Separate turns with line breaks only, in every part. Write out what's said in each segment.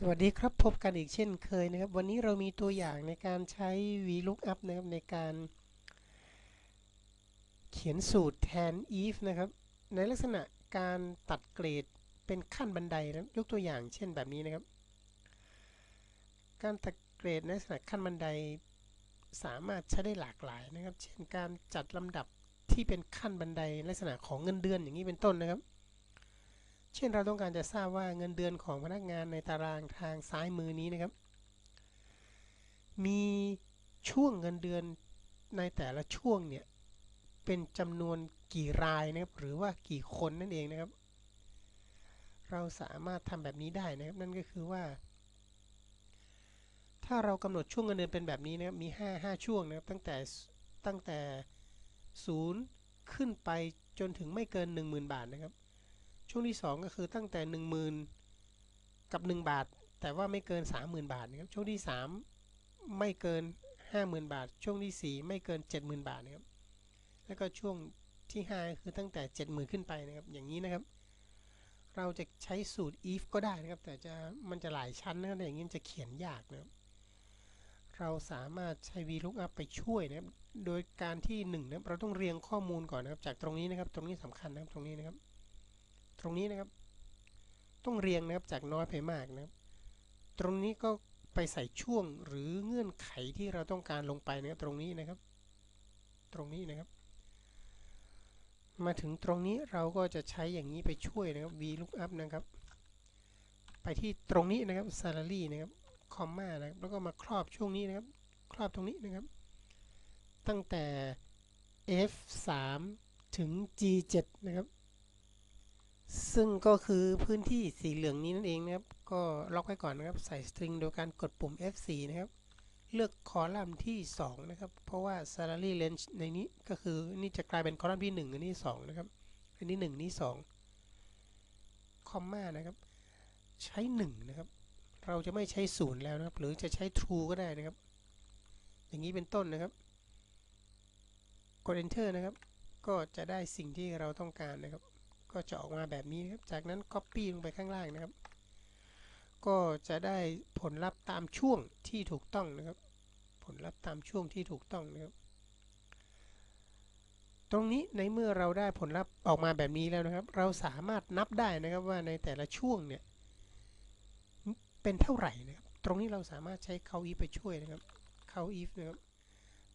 สวัสดีครับพบกันอีกเช่นเคยนะครับ วันนี้เรามีตัวอย่างในการใช้ VLOOKUP นะครับในการเขียนสูตรแทน if นะครับ ในลักษณะการตัดเกรดเป็นขั้นบันไดนะยกตัวอย่างเช่นแบบนี้นะครับ การตัดเกรดในลักษณะขั้นบันไดสามารถใช้ได้หลากหลายนะครับ เช่นการจัดลำดับที่เป็นขั้นบันไดลักษณะของเงินเดือนอย่างนี้เป็นต้นนะครับ เช่นเราต้องการจะทราบว่าเงินเดือนของพนักงานในตารางทางซ้ายมือนี้นะครับ มีช่วงเงินเดือนในแต่ละช่วงเนี่ยเป็นจำนวนกี่รายนะครับหรือว่ากี่คนนั่นเองนะครับ เราสามารถทำแบบนี้ได้นะครับนั่นก็คือว่า ถ้าเรากำหนดช่วงเงินเดือนเป็นแบบนี้นะครับมี 5 5 ช่วงนะครับตั้งแต่ตั้งแต่ 0 ขึ้นไปจนถึงไม่เกิน 10,000 บาทนะครับ ช่วงที่ 2 ก็คือตั้งแต่ 10,000 กับ 1 บาท แต่ว่าไม่เกิน 30,000 บาทนะครับช่วงที่ 3 ไม่เกิน 50,000 บาท ช่วงที่ 4 ไม่เกิน 70,000 บาทนะครับแล้วก็ช่วงที่ 5 คือตั้งแต่ 70,000 ขึ้นไปนะครับอย่างนี้นะครับ เราจะใช้สูตร if ก็ได้นะครับ แต่จะมันจะหลายชั้นนะครับอย่างนี้จะเขียนยากนะครับเราสามารถใช้ VLOOKUP ไปช่วยนะครับ โดยการที่1นะครับ เราต้องเรียงข้อมูลก่อนนะครับ จากตรงนี้นะครับ ตรงนี้สำคัญนะครับ ตรงนี้นะครับ ตรงนี้นะครับ ต้องเรียงนะครับจากน้อยไปมากนะครับ ตรงนี้ก็ไปใส่ช่วงหรือเงื่อนไขที่เราต้องการลงไปนะครับตรงนี้นะครับ ตรงนี้นะครับ มาถึงตรงนี้เราก็จะใช้อย่างนี้ไปช่วยนะครับ VLOOKUP นะครับ ไปที่ตรงนี้นะครับ salary นะครับคอมมานะครับ แล้วก็มาครอบช่วงนี้นะครับ ครอบตรงนี้นะครับ ตั้งแต่ F3 ถึง G7 นะครับ ซึ่งก็คือพื้นที่สีเหลืองนี้นั่นเองนะครับ ก็ล็อกไว้ก่อนนะครับ ใส่สตริงโดยการกดปุ่ม F4 นะครับ เลือกคอลัมน์ที่ 2 นะครับ เพราะว่า salary range ในนี้ก็คือนี่จะกลายเป็นคอลัมน์ที่1อันนี้2นะครับ อันนี้ 1 นี้ 2 คอมมานะครับ ใช้ 1 นะครับ เราจะไม่ใช้0แล้วนะครับ หรือจะใช้ true ก็ได้นะครับ อย่างนี้เป็นต้นนะครับ กด enter นะครับ ก็จะได้สิ่งที่เราต้องการนะครับ ก็จะออกมาแบบนี้ครับ จากนั้น copy ลงไปข้างล่างนะครับ ก็จะได้ผลลัพธ์ตามช่วงที่ถูกต้องนะครับ ผลลัพธ์ตามช่วงที่ถูกต้องนะครับ ตรงนี้ในเมื่อเราได้ผลลัพธ์ออกมาแบบนี้แล้วนะครับ เราสามารถนับได้นะครับว่าในแต่ละช่วงเนี่ยเป็นเท่าไหร่นะครับ ตรงนี้เราสามารถใช้ count if ไปช่วยนะครับ count if นะครับ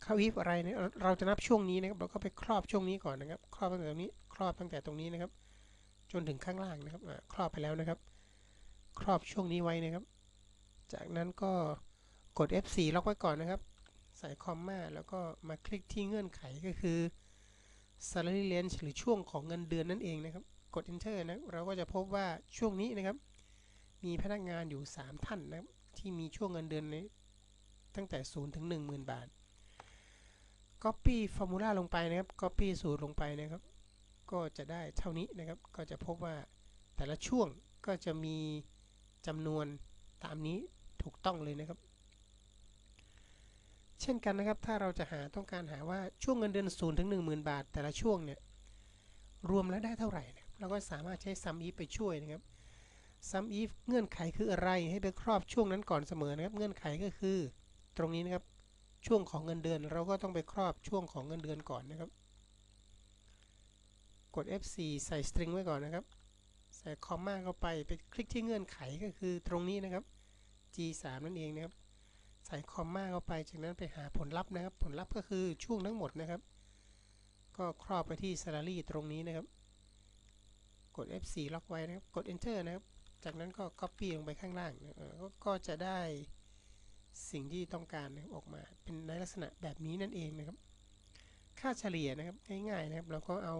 count if อะไรเนี่ยเราจะนับช่วงนี้นะครับ เราก็ไปครอบช่วงนี้ก่อนนะครับ ครอบตั้งแต่ตรงนี้ ครอบตั้งแต่ตรงนี้นะครับ จนถึงข้างล่างนะครับครอบไปแล้วนะครับ ครอบช่วงนี้ไว้นะครับ จากนั้นก็กด F4 ล็อกไว้ก่อนนะครับ ใส่คอมมาแล้วก็มาคลิกที่เงื่อนไขก็คือ salary range หรือช่วงของเงินเดือนนั่นเองนะครับ กด enter นะเราก็จะพบว่าช่วงนี้นะครับ มีพนักงานอยู่ 3 ท่านนะครับ ที่มีช่วงเงินเดือนในตั้งแต่0ถึง10,000 บาท copy formula ลงไปนะครับ copy สูตรลงไปนะครับ ก็จะได้เท่านี้นะครับ ก็จะพบว่าแต่ละช่วงก็จะมีจำนวนตามนี้ถูกต้องเลยนะครับ เช่นกันนะครับ ถ้าเราจะหาต้องการหาว่าช่วงเงินเดือน0ถึง10,000บาท แต่ละช่วงเนี่ยรวมแล้วได้เท่าไหร่นะเราก็สามารถใช้ sum if ไปช่วยนะครับ sum if เงื่อนไขคืออะไรให้ไปครอบช่วงนั้นก่อนเสมอนะครับ เงื่อนไขก็คือตรงนี้นะครับช่วงของเงินเดือนเราก็ต้องไปครอบช่วงของเงินเดือนก่อนนะครับ กด F4 ใส่ string ไว้ก่อนนะครับ ใส่คอมมาเข้าไปไปคลิกที่เงื่อนไขก็คือตรงนี้นะครับ G3 นั่นเองนะครับ ใส่คอมมาเข้าไปจากนั้นไปหาผลลัพธ์นะครับ ผลลัพธ์ก็คือช่วงทั้งหมดนะครับ ก็ครอบไปที่ salary ตรงนี้นะครับ กด F4 ล็อกไว้นะครับ กด enter นะครับ จากนั้นก็ copy ลงไปข้างล่างนะก็จะได้สิ่งที่ต้องการนะครับออกมาเป็นในลักษณะแบบนี้นั่นเองนะครับ ค่าเฉลี่ยนะครับง่ายๆนะครับเราก็เอา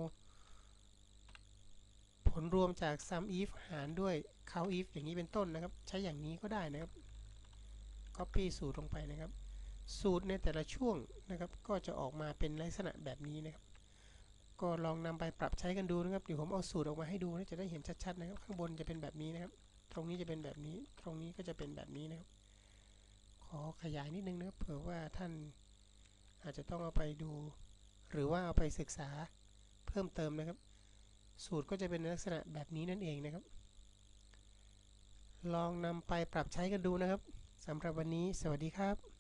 ลรวมจาก sum if หารด้วย count if อย่างนี้เป็นต้นนะครับ ใช้อย่างนี้ก็ได้นะครับ copy สูตรลงไปนะครับ สูตรในแต่ละช่วงนะครับ ก็จะออกมาเป็นลักษณะแบบนี้นะครับ ก็ลองนำไปปรับใช้กันดูนะครับเดี๋ยวผมเอาสูตรออกมาให้ดูนะจะได้เห็นชัดๆนะครับ ข้างบนจะเป็นแบบนี้นะครับ ตรงนี้จะเป็นแบบนี้ ตรงนี้ก็จะเป็นแบบนี้นะครับ ขอขยายนิดนึงนะครับเผื่อว่าท่านอาจจะต้องเอาไปดู หรือว่าเอาไปศึกษาเพิ่มเติมนะครับ สูตรก็จะเป็นลักษณะแบบนี้นั่นเองนะครับ ลองนำไปปรับใช้กันดูนะครับสำหรับวันนี้ สวัสดีครับ